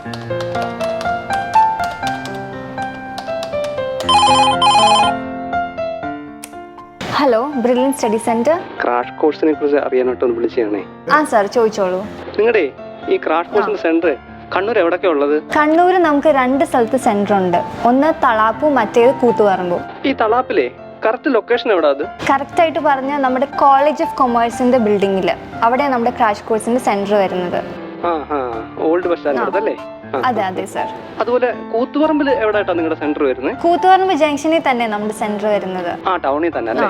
Hello Brilliant study centre crash കോഴ്സിനെ കുറിച്ച് അറിയാനായിട്ട് ഒന്ന് വിളിച്ചതാണേ. ആ സാർ ചോദിച്ചോളൂ. നിങ്ങളുടെ ഈ ക്രാഷ് കോഴ്സിന്റെ സെന്റർ കണ്ണൂർ എവിടൊക്കെ ഉള്ളത്? കണ്ണൂർ നമുക്ക് രണ്ട് സ്ഥലത്ത് സെന്റർ ഉണ്ട്. ഒന്ന് തളാപ്പും മറ്റേത് കൂത്തുപറമ്പും. ഈ തളാപ്പിലെ കറക്റ്റ് ലൊക്കേഷൻ എവിടെ അത്? കറക്റ്റ് ആയിട്ട് പറഞ്ഞ നമ്മുടെ കോളേജ് ഓഫ് കൊമേഴ്സിന്റെ ബിൽഡിംഗിൽ അവിടെ നമ്മുടെ ക്രാഷ് കോഴ്സിന്റെ സെന്റർ വരുന്നത്. ഓൾഡ് ബസ് സ്റ്റാൻഡ് അല്ലേ? അതെ അതെ സർ അതുപോലെ കൂത്തുപറമ്പിൽ എവിടെയായിട്ടാ നിങ്ങളുടെ സെന്റർ വരുന്നത്? കൂത്തുപറമ്പ് ജംഗ്ഷനിൽ തന്നെ നമ്മുടെ സെന്റർ വരുന്നത്. ആ ടൗണിൽ തന്നെ അല്ലേ?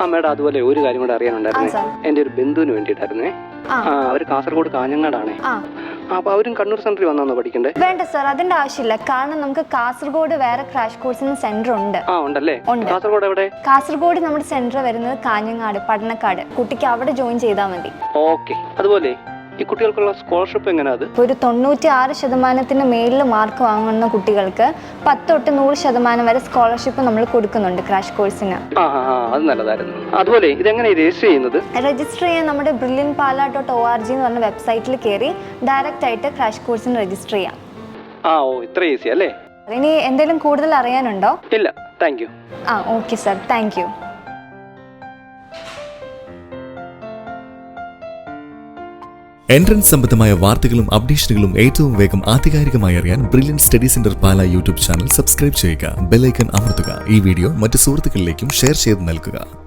ആ, മേഡം അതുപോലെ ഒരു കാര്യം കൂടെ അറിയാനുണ്ടായിരുന്നു. എന്റെ ഒരു ബന്ധുവിന് വേണ്ടിയിട്ടായിരുന്നേ. അവർ കാസർഗോഡ് കാഞ്ഞങ്ങാടാണേ. അപ്പൊ അവരും കണ്ണൂർ സെന്ററിൽ വന്നാണോ പഠിക്കണ്ടേ? വേണ്ട സാർ അതിന്റെ ആവശ്യമില്ല. കാരണം നമുക്ക് കാസർഗോഡ് വേറെ ക്രാഷ് കോഴ്സിന് സെന്റർ ഉണ്ട്. ആ ഉണ്ടല്ലേ? ഉണ്ട്. കാസർഗോഡ് എവിടെ? കാസർഗോഡ് നമ്മുടെ സെന്റർ വരുന്നത് കാഞ്ഞങ്ങാട് പഠനക്കാട് കുട്ടിക്ക് അവിടെ ജോയിൻ ചെയ്താൽ മതി. ഓക്കെ അതുപോലെ ഈ കുട്ടികൾക്കുള്ള സ്കോളർഷിപ്പ് എങ്ങനെയാ ഒരു തൊണ്ണൂറ്റി ആറ് ശതമാനത്തിന് മേളിൽ മാർക്ക് വാങ്ങുന്ന കുട്ടികൾക്ക് പത്ത് തൊട്ട് നൂറ് ശതമാനം വരെ സ്കോളർഷിപ്പ് നമ്മൾ കൊടുക്കുന്നുണ്ട് ക്രാഷ് കോഴ്സിന്. അത് നല്ലതായിരുന്നു. അതുപോലെ ഇതെങ്ങനെ രജിസ്റ്റർ ചെയ്യുന്നത്? രജിസ്റ്റർ ചെയ്യാൻ നമ്മുടെ Brilliant Pala dot O R G എന്ന് പറഞ്ഞ വെബ്സൈറ്റിൽ കയറി ഡയറക്റ്റ് ആയിട്ട് ക്രാഷ് കോഴ്സിന് രജിസ്റ്റർ ചെയ്യാം. ആ ഓ ഇത്ര ഈസി അല്ലേ? ഇനി എന്തെങ്കിലും കൂടുതൽ അറിയാനുണ്ടോ? ഇല്ല താങ്ക് യു ആ okay sir thank you entrance സംബന്ധമായ വാർത്തകളും അപ്ഡേഷനുകളും ഏറ്റവും വേഗം ആധികാരികമായി അറിയാൻ Brilliant study centre Pala YouTube channel subscribe ചെയ്യുക. ബെല്ലൈക്കൺ അമർത്തുക. ഈ വീഡിയോ മറ്റ് സുഹൃത്തുക്കളിലേക്കും ഷെയർ ചെയ്ത് നൽകുക.